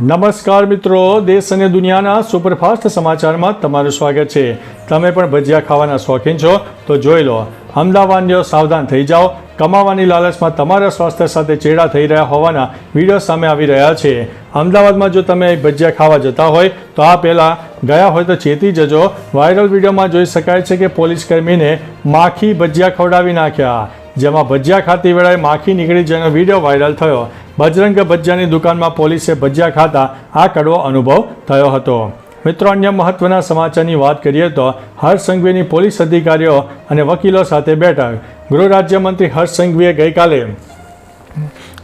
નમસ્કાર મિત્રો, દેશ અને દુનિયાના સુપરફાસ્ટ સમાચારમાં તમારું સ્વાગત છે. તમે પણ ભજીયા ખાવાના શોખીન છો, તો જોઈ લો. અમદાવાદીઓ સાવધાન થઈ જાઓ. કમાવાની લાલચમાં તમારા સ્વાસ્થ્ય સાથે ચેડા થઈ રહ્યા હોવાના વીડિયો સામે આવી રહ્યા છે. અમદાવાદમાં જો તમે ભજીયા ખાવા જતા હોય, તો આ પહેલાં ગયા હોય તો ચેતી જજો. વાયરલ વિડીયોમાં જોઈ શકાય છે કે પોલીસ કર્મીને માખી ભજીયા ખવડાવી નાખ્યા. જેમાં ભજીયા ખાતી વેળાએ માખી નીકળી જેનો વીડિયો વાયરલ થયો. બજરંગ ભજીયાની દુકાનમાં પોલીસે ભજીયા ખાતા આ કડવો અનુભવ થયો હતો. મિત્રો, અન્ય મહત્વના સમાચારની વાત કરીએ તો હર્ષ સંઘવીની પોલીસ અધિકારીઓ અને વકીલો સાથે બેઠક. ગૃહ રાજ્યમંત્રી હર્ષ સંઘવીએ ગઈકાલે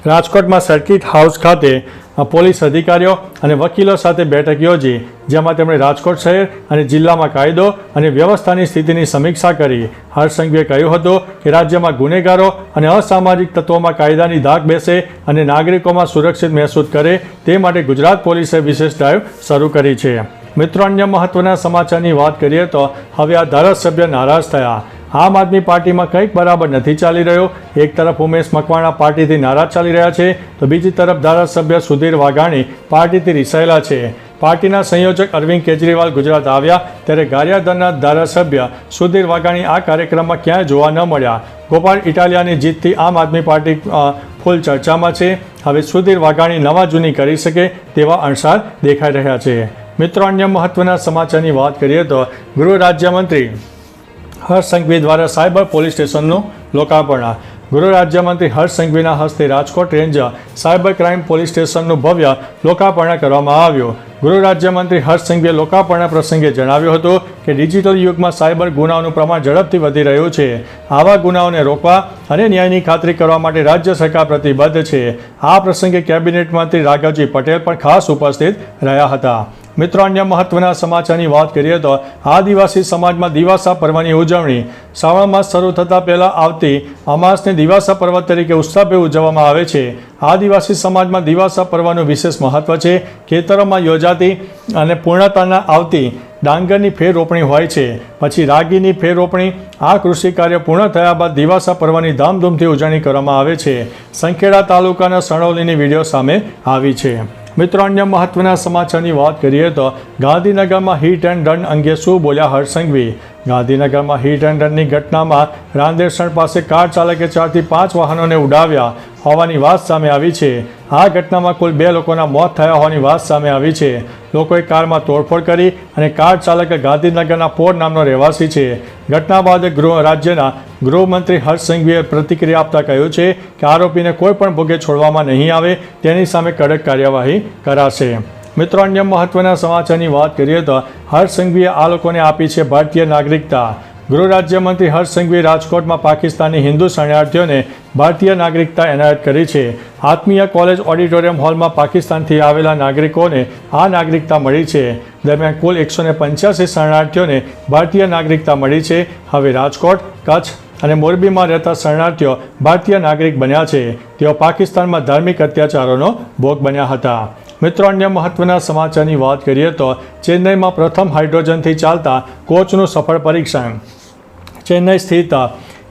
રાજકોટમાં સર્કિટ હાઉસ ખાતે પોલીસ અધિકારીઓ અને વકીલો સાથે બેઠક યોજી, જેમાં તેમણે રાજકોટ શહેર અને જિલ્લામાં કાયદો અને વ્યવસ્થાની સ્થિતિની સમીક્ષા કરી. હર્ષસંઘવીએ કહ્યું હતું કે રાજ્યમાં ગુનેગારો અને અસામાજિક તત્વોમાં કાયદાની ધાક બેસે અને નાગરિકોમાં સુરક્ષિત મહેસૂસ કરે તે માટે ગુજરાત પોલીસે વિશેષ ડ્રાઈવ શરૂ કરી છે. મિત્રો, અન્ય મહત્વના સમાચારની વાત કરીએ તો હવે આ ધારાસભ્ય નારાજ થયા. આમ આદમી પાર્ટીમાં કંઈક બરાબર નથી ચાલી રહ્યો. એક તરફ ઉમેશ મકવાણા પાર્ટીથી નારાજ ચાલી રહ્યા છે, તો બીજી તરફ ધારાસભ્ય સુધીર વાઘાણી પાર્ટીથી રિસાયેલા છે. પાર્ટીના સંયોજક અરવિંદ કેજરીવાલ ગુજરાત આવ્યા, ત્યારે ગારિયાદરના ધારાસભ્ય સુધીર વાઘાણી આ કાર્યક્રમમાં ક્યાંય જોવા ન મળ્યા. ગોપાલ ઇટાલિયાની જીતથી આમ આદમી પાર્ટી ફૂલ ચર્ચામાં છે. હવે સુધીર વાઘાણી નવા જૂની કરી શકે તેવા અણસાર દેખાઈ રહ્યા છે. મિત્રો, અન્ય મહત્વના સમાચારની વાત કરીએ તો ગૃહ રાજ્યમંત્રી હર્ષ સંઘવી દ્વારા સાયબર પોલીસ સ્ટેશનનું લોકાર્પણ. ગૃહ રાજ્યમંત્રી હર્ષ સંઘવીના હસ્તે Rajkot range cyber crime police સ્ટેશનનું ભવ્ય લોકાર્પણ કરવામાં આવ્યું. ગૃહ રાજ્યમંત્રી હર્ષ સંઘવીએ લોકાર્પણ પ્રસંગે જણાવ્યું હતું કે ડિજિટલ યુગમાં સાયબર ગુનાઓનું પ્રમાણ ઝડપથી વધી રહ્યું છે. આવા ગુનાઓને રોકવા અને ન્યાયની ખાતરી કરવા માટે રાજ્ય સરકાર પ્રતિબદ્ધ છે. આ પ્રસંગે કેબિનેટ મંત્રી રાઘવજી પટેલ પણ ખાસ ઉપસ્થિત રહ્યા હતા. મિત્રો, અન્ય મહત્વના સમાચારની વાત કરીએ તો આદિવાસી સમાજમાં દિવાસા પર્વની ઉજવણી શ્રાવણ માસ શરૂ થતાં પહેલાં આવતી અમાસને દિવાસા પર્વ તરીકે ઉત્સાહભેર ઉજવવામાં આવે છે. આદિવાસી સમાજમાં દિવાસા પર્વનું વિશેષ મહત્વ છે. ખેતરોમાં યોજાતી અને પૂર્ણતાના આવતી ડાંગરની ફેર રોપણી હોય છે. પછી રાગીની ફેર રોપણી આ કૃષિ કાર્ય પૂર્ણ થયા બાદ દિવાસા પર્વની ધામધૂમથી ઉજવણી કરવામાં આવે છે. સંખેડા તાલુકાના સણોલીની વીડિયો સામે આવી છે. મિત્રો, અન્ય મહત્વના સમાચારની વાત કરીએ તો ગાંધીનગરમાં હિટ એન્ડ રન અંગે શું બોલ્યા હર્ષંઘવી ગાંધીનગરમાં હિટ એન્ડ રનની ઘટનામાં રાંદેરસણ પાસે કાર ચાલકે ચારથી પાંચ વાહનોને ઉડાવ્યા. હોવાની વાત સામે આવી છે. આ ઘટનામાં કુલ બે લોકોના મોત થયા હોવાની વાત સામે આવી છે. લોકોએ કારમાં તોડફોડ કરી અને કાર ચાલક ગાંધીનગરના પોર નામનો રહેવાસી છે. ઘટના બાદ ગૃહ રાજ્યના ગૃહમંત્રી હર્ષ સંઘવીએ પ્રતિક્રિયા આપતા કહ્યું છે કે આરોપીને કોઈ પણ ભોગે છોડવામાં નહીં આવે, તેની સામે કડક કાર્યવાહી કરાશે. મિત્રો, અન્ય મહત્વના સમાચારની વાત કરીએ તો હર્ષ સંઘવીએ આ લોકોને આપી છે ભારતીય નાગરિકતા. ગૃહ રાજ્યમંત્રી હર્ષ સંઘવી રાજકોટમાં પાકિસ્તાની હિન્દુ શરણાર્થીઓને ભારતીય નાગરિકતા એનાયત કરી છે. આત્મીય કોલેજ ઓડિટોરિયમ હોલમાં પાકિસ્તાનથી આવેલા નાગરિકોને આ નાગરિકતા મળી છે. દરમિયાન કુલ એકસો પંચ્યાસી શરણાર્થીઓને ભારતીય નાગરિકતા મળી છે. હવે રાજકોટ, કચ્છ અને મોરબીમાં રહેતા શરણાર્થીઓ ભારતીય નાગરિક બન્યા છે. તેઓ પાકિસ્તાનમાં ધાર્મિક અત્યાચારોનો ભોગ બન્યા હતા. મિત્રો, અન્ય મહત્વના સમાચારની વાત કરીએ તો ચેન્નઈમાં પ્રથમ હાઇડ્રોજનથી ચાલતા કોચનું સફળ પરીક્ષણ. ચેન્નઈ સ્થિત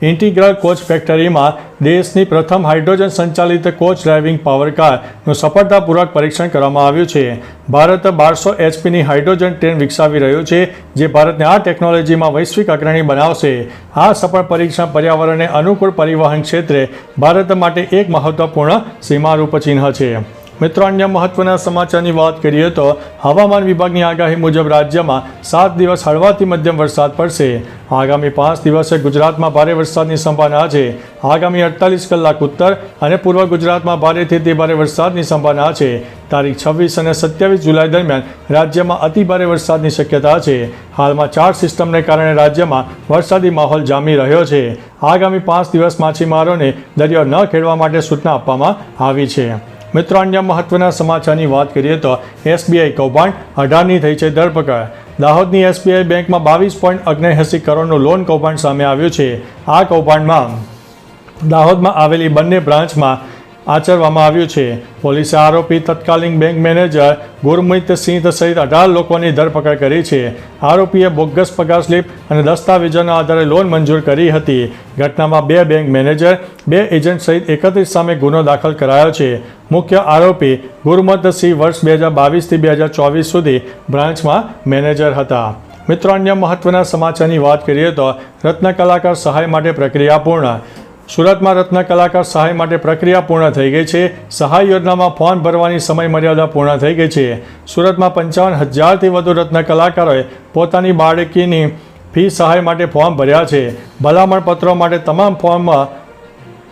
ઇન્ટિગ્રલ કોચ ફેક્ટરીમાં દેશની પ્રથમ હાઇડ્રોજન સંચાલિત કોચ ડ્રાઇવિંગ પાવર કારનું સફળતાપૂર્વક પરીક્ષણ કરવામાં આવ્યું છે. ભારત બારસો એચપીની હાઇડ્રોજન ટ્રેન વિકસાવી રહ્યું છે, જે ભારતને આ ટેકનોલોજીમાં વૈશ્વિક અગ્રણી બનાવશે. આ સફળ પરીક્ષણ પર્યાવરણને અનુકૂળ પરિવહન ક્ષેત્રે ભારત માટે એક મહત્વપૂર્ણ સીમારૂપ ચિહ્ન છે. મિત્રો, અન્ય મહત્વના સમાચારની વાત કરીએ તો હવામાન વિભાગની આગાહી મુજબ રાજ્યમાં સાત દિવસ હળવાથી મધ્યમ વરસાદ પડશે. આગામી પાંચ દિવસે ગુજરાતમાં ભારે વરસાદની સંભાવના છે. આગામી અડતાલીસ કલાક ઉત્તર અને પૂર્વ ગુજરાતમાં ભારેથી અતિ ભારે વરસાદની સંભાવના છે. તારીખ છવ્વીસ અને સત્યાવીસ જુલાઈ દરમિયાન રાજ્યમાં અતિ ભારે વરસાદની શક્યતા છે. હાલમાં ચાર સિસ્ટમને કારણે રાજ્યમાં વરસાદી માહોલ જામી રહ્યો છે. આગામી પાંચ દિવસ માછીમારોને દરિયો ન ખેડવા માટે સૂચના આપવામાં આવી છે. મિત્રો, અન્ય મહત્વના સમાચારની વાત કરીએ તો એસબીઆઈ કૌભાંડ અઢારની થઈ છે ધરપકડ. દાહોદની એસબીઆઈ બેંકમાં બાવીસ પોઈન્ટ ઓગણએંસી કરોડનું લોન કૌભાંડ સામે આવ્યું છે. આ કૌભાંડમાં દાહોદમાં આવેલી બંને બ્રાન્ચમાં આચરવામાં આવ્યું છે. પોલીસે આરોપી તત્કાલીન બેંક મેનેજર ગુરમીત સિંહ સહિત અઢાર લોકોની ધરપકડ કરી છે. આરોપીએ બોગસ પગાર સ્લીપ અને દસ્તાવેજોના આધારે લોન મંજૂર કરી હતી. ઘટનામાં બે બેંક મેનેજર, બે એજન્ટ સહિત એકત્રીસ સામે ગુનો દાખલ કરાયો છે. મુખ્ય આરોપી ગુરમત સિંહ વર્ષ બે હજાર બાવીસથી બે હજાર ચોવીસ સુધી બ્રાન્ચમાં મેનેજર હતા. મિત્રો, અન્ય મહત્વના સમાચારની વાત કરીએ તો રત્ન કલાકાર સહાય માટે પ્રક્રિયા પૂર્ણ. સુરતમાં રત્ન કલાકાર સહાય માટે પ્રક્રિયા પૂર્ણ થઈ ગઈ છે. સહાય યોજનામાં ફોર્મ ભરવાની સમય મર્યાદા પૂર્ણ થઈ ગઈ છે. સુરતમાં પંચાવન હજારથી વધુ રત્ન કલાકારોએ પોતાની બાળકીની ફી સહાય માટે ફોર્મ ભર્યા છે. ભલામણ પત્રો માટે તમામ ફોર્મ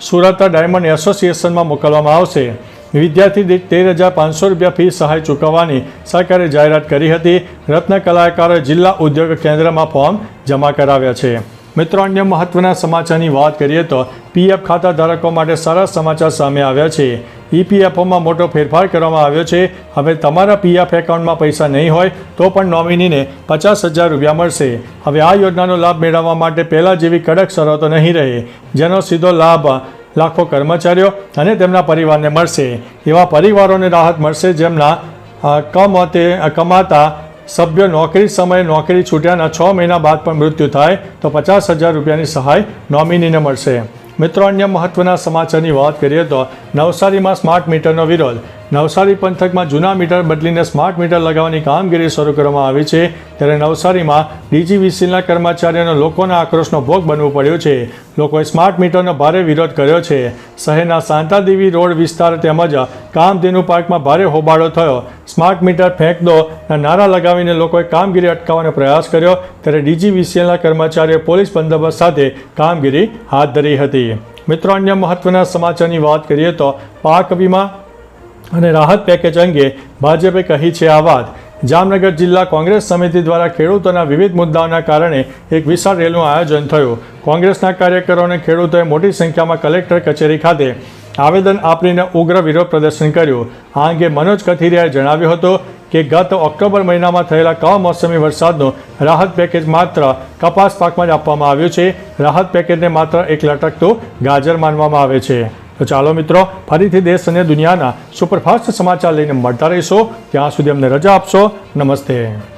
સુરત ડાયમંડ એસોસિએશનમાં મોકલવામાં આવશે. વિદ્યાર્થી દીઠ તેર હજાર પાંચસો રૂપિયા ફી સહાય ચૂકવવાની સરકારે જાહેરાત કરી હતી. રત્ન કલાકારોએ જિલ્લા ઉદ્યોગ કેન્દ્રમાં ફોર્મ જમા કરાવ્યા છે. મિત્રો, અન્ય મહત્વના સમાચારની વાત કરીએ તો પીએફ ખાતા ધારકો માટે સારા સમાચાર સામે આવ્યા છે. ઈપીએફઓમાં મોટો ફેરફાર કરવામાં આવ્યો છે. હવે તમારા પીએફ એકાઉન્ટમાં પૈસા નહીં હોય તો પણ નોમિનીને પચાસ હજાર રૂપિયા મળશે. હવે આ યોજનાનો લાભ મેળવવા માટે પહેલાં જેવી કડક શરતો નહીં રહે, જેનો સીધો લાભ લાખો કર્મચારીઓ અને તેમના પરિવારને મળશે. એવા પરિવારોને રાહત મળશે જેમના કમ કમતે, કમાતા સભ્યો નોકરી સમયે નોકરી છૂટ્યાના છ મહિના બાદ પણ મૃત્યુ થાય તો પચાસ હજાર રૂપિયાની સહાય નોમિનીને મળશે. મિત્રો, અન્ય મહત્વના સમાચારની વાત કરીએ તો નવસારીમાં સ્માર્ટ મીટરનો વિરોધ. નવસારી પંથકમાં જૂના મીટર બદલીને સ્માર્ટ મીટર લગાવવાની કામગીરી શરૂ કરવામાં આવી છે. ત્યારે નવસારીમાં ડીજીવીસીના કર્મચારીઓનો લોકોના આક્રોશનો ભોગ બનવું પડ્યો છે. લોકોએ સ્માર્ટ મીટરનો ભારે વિરોધ કર્યો છે. શહેરના શાંતાદેવી રોડ વિસ્તાર તેમજ કામધેનુ પાર્કમાં ભારે હોબાળો થયો. સ્માર્ટ મીટર ફેંક દો નારા લગાવીને લોકોએ કામગીરી અટકાવવાનો પ્રયાસ કર્યો, ત્યારે ડીજીવીસીએલના કર્મચારીઓ પોલીસ બંદોબસ્ત સાથે કામગીરી હાથ ધરી હતી. મિત્રો, અન્ય મહત્વના સમાચારની વાત કરીએ તો પાક વીમા અને રાહત પેકેજ અંગે ભાજપે કહી છે આ વાત. જામનગર જિલ્લા કોંગ્રેસ સમિતિ દ્વારા ખેડૂતોના વિવિધ મુદ્દાઓના કારણે એક વિશાળ રેલીનું આયોજન થયું. કોંગ્રેસના કાર્યકરો અને ખેડૂતોએ મોટી સંખ્યામાં કલેક્ટર કચેરી ખાતે આવેદન આપીને ઉગ્ર વિરોધ પ્રદર્શન કર્યું. આ અંગે મનોજ કથિરિયાએ જણાવ્યું હતું કે ગત ઓક્ટોબર મહિનામાં થયેલા કમોસમી વરસાદનું રાહત પેકેજ માત્ર કપાસ પાકમાં જ આપવામાં આવ્યું છે. રાહત પેકેજને માત્ર એક લટકતું ગાજર માનવામાં આવે છે. તો ચાલો મિત્રો, ફરીથી દેશ અને દુનિયાના સુપરફાસ્ટ સમાચાર લઈને મળતા રહીશો. ત્યાં સુધી અમને રજા આપશો. નમસ્તે.